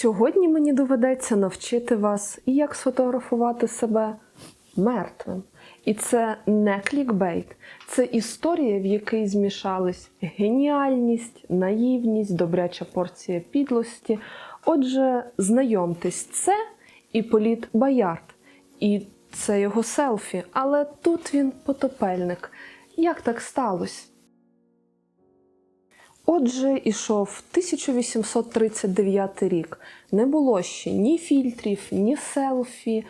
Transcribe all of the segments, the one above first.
Сьогодні мені доведеться навчити вас, як сфотографувати себе мертвим. І це не клікбейт, це історія, в якій змішались геніальність, наївність, добряча порція підлості. Отже, знайомтесь, це Іполіт Боярд. І це його селфі, але тут він потопельник. Як так сталося? Отже, ішов 1839 рік. Не було ще ні фільтрів, ні селфі.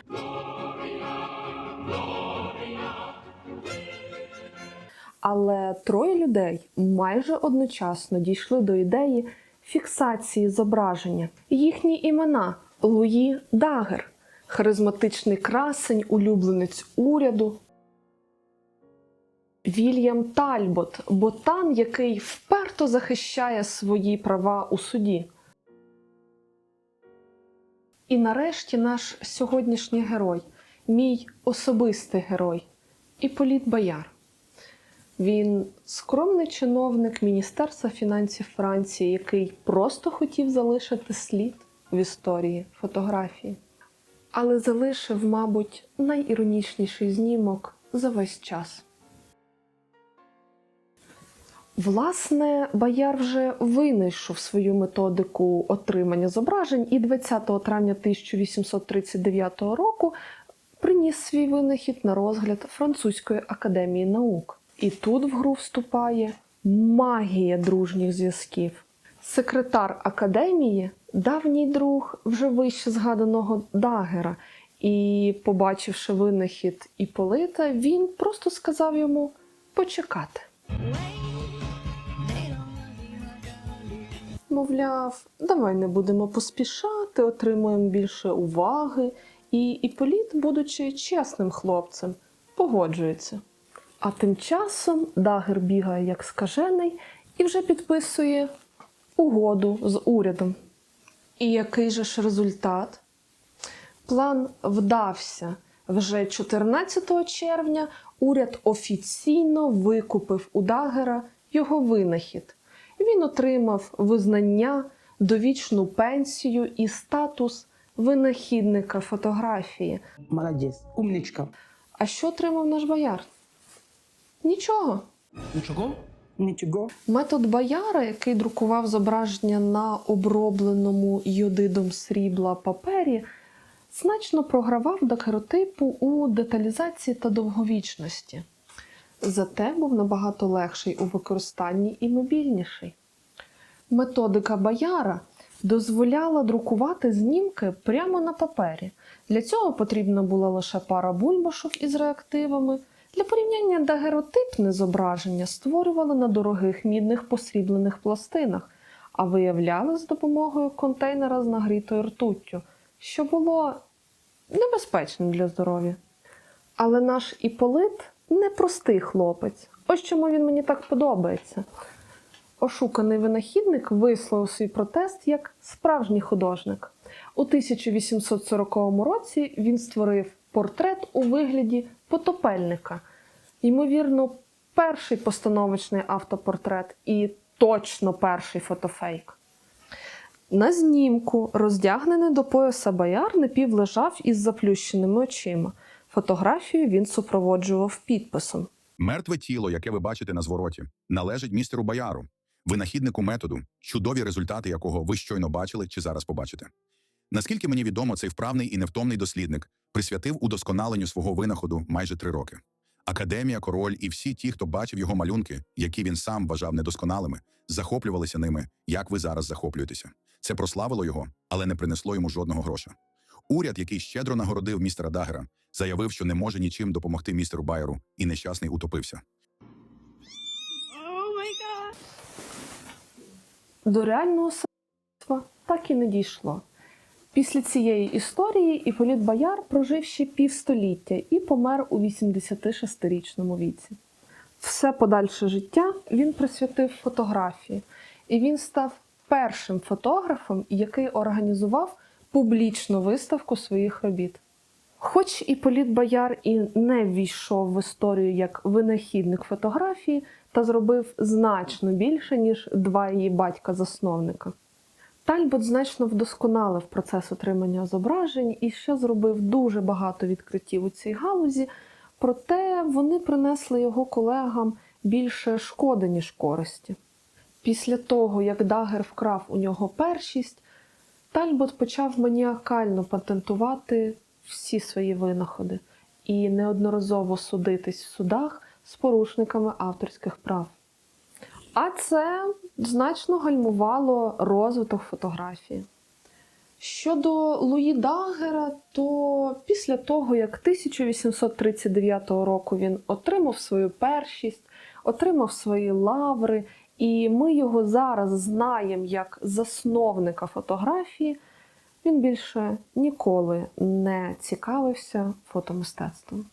Але троє людей майже одночасно дійшли до ідеї фіксації зображення. Їхні імена Луї Дагер, харизматичний красень, улюбленець уряду. Вільям Тальбот, ботан, який вперто захищає свої права у суді. І нарешті наш сьогоднішній герой, мій особистий герой Іполіт Бояр. Він скромний чиновник Міністерства фінансів Франції, який просто хотів залишити слід в історії фотографії. Але залишив, мабуть, найіронічніший знімок за весь час. Власне, Бояр вже винайшов свою методику отримання зображень і 20 травня 1839 року приніс свій винахід на розгляд Французької академії наук. І тут в гру вступає магія дружніх зв'язків. Секретар академії, давній друг вже вище згаданого Дагера, і, побачивши винахід Іполита, він просто сказав йому почекати. Мовляв, давай не будемо поспішати, отримуємо більше уваги. І Іполіт, будучи чесним хлопцем, погоджується. А тим часом Дагер бігає як скажений і вже підписує угоду з урядом. І який же ж результат? План вдався. Вже 14 червня уряд офіційно викупив у Дагера його винахід. Він отримав визнання, довічну пенсію і статус винахідника фотографії. Молодець, умничка. А що отримав наш бояр? Нічого. Нічого? Нічого. Метод бояра, який друкував зображення на обробленому йодидом срібла папері, значно програвав дакеротипу у деталізації та довговічності. Зате був набагато легший у використанні і мобільніший. Методика бояра дозволяла друкувати знімки прямо на папері. Для цього потрібна була лише пара бульбашок із реактивами. Для порівняння дагеротипне зображення створювали на дорогих мідних посріблених пластинах, а виявляли з допомогою контейнера з нагрітою ртуттю, що було небезпечним для здоров'я. Але наш Іполит непростий хлопець. Ось чому він мені так подобається. Ошуканий винахідник висловив свій протест як справжній художник. У 1840 році він створив портрет у вигляді потопельника. Ймовірно, перший постановочний автопортрет і точно перший фотофейк. На знімку, роздягнений до пояса бояр, напівлежав із заплющеними очима. Фотографію він супроводжував підписом. Мертве тіло, яке ви бачите на звороті, належить містеру Бояру, винахіднику методу, чудові результати якого ви щойно бачили чи зараз побачите. Наскільки мені відомо, цей вправний і невтомний дослідник присвятив удосконаленню свого винаходу майже три роки. Академія, король і всі ті, хто бачив його малюнки, які він сам вважав недосконалими, захоплювалися ними, як ви зараз захоплюєтеся. Це прославило його, але не принесло йому жодного гроша. Уряд, який щедро нагородив містера Дагера, заявив, що не може нічим допомогти містеру Байеру, і нещасний утопився. До реального самогубства так і не дійшло. Після цієї історії Іполіт Бояр прожив ще півстоліття і помер у 86-річному віці. Все подальше життя він присвятив фотографії, і він став першим фотографом, який організував публічну виставку своїх робіт. Хоч Іполіт Бояр і не ввійшов в історію як винахідник фотографії та зробив значно більше, ніж два її батька-засновника. Тальбот значно вдосконалив процес отримання зображень і ще зробив дуже багато відкриттів у цій галузі, проте вони принесли його колегам більше шкоди, ніж користі. Після того, як Дагер вкрав у нього першість, Тальбот почав маніакально патентувати всі свої винаходи і неодноразово судитись в судах з порушниками авторських прав. А це значно гальмувало розвиток фотографії. Щодо Луї Дагера, то після того, як 1839 року він отримав свою першість, отримав свої лаври, і ми його зараз знаємо як засновника фотографії, він більше ніколи не цікавився фотомистецтвом.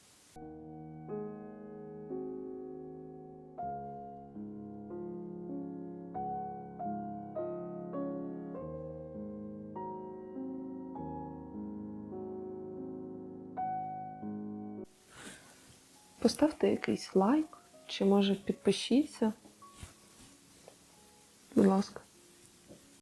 Поставте якийсь лайк, чи може підпишіться. Будь ласка.